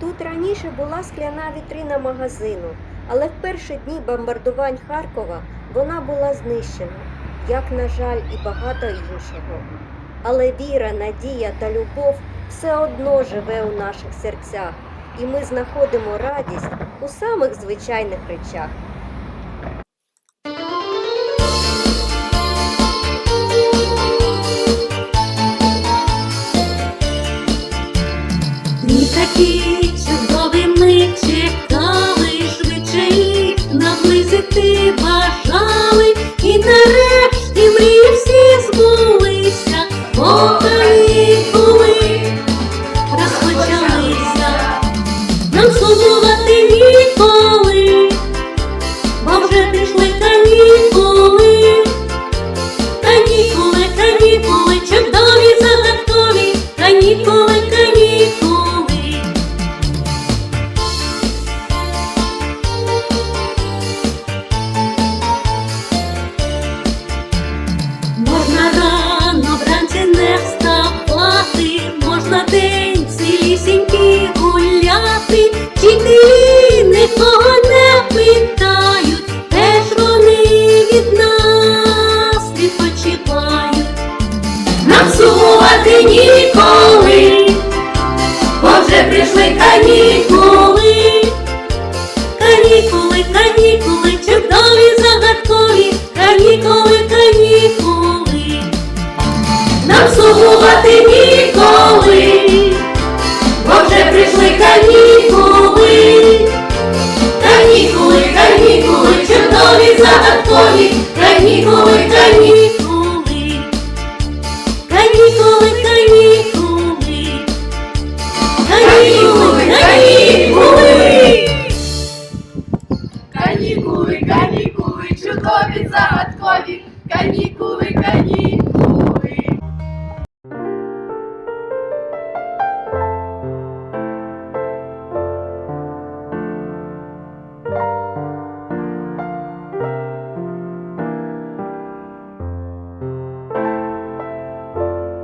Тут раніше була скляна вітрина магазину, але в перші дні бомбардувань Харкова вона була знищена, як, на жаль, і багато іншого. Але віра, надія та любов все одно живе у наших серцях, і ми знаходимо радість у самих звичайних речах. Бо канікули розпочалися, нам сумувати сумувати ніколи, бо вже прийшли канікули. Канікули, канікули, чудові загадкові, канікули, канікули. Нам сумувати ніколи, Канікули, канікули! Канікули, канікули, чудові загадкові, канікули, канікули.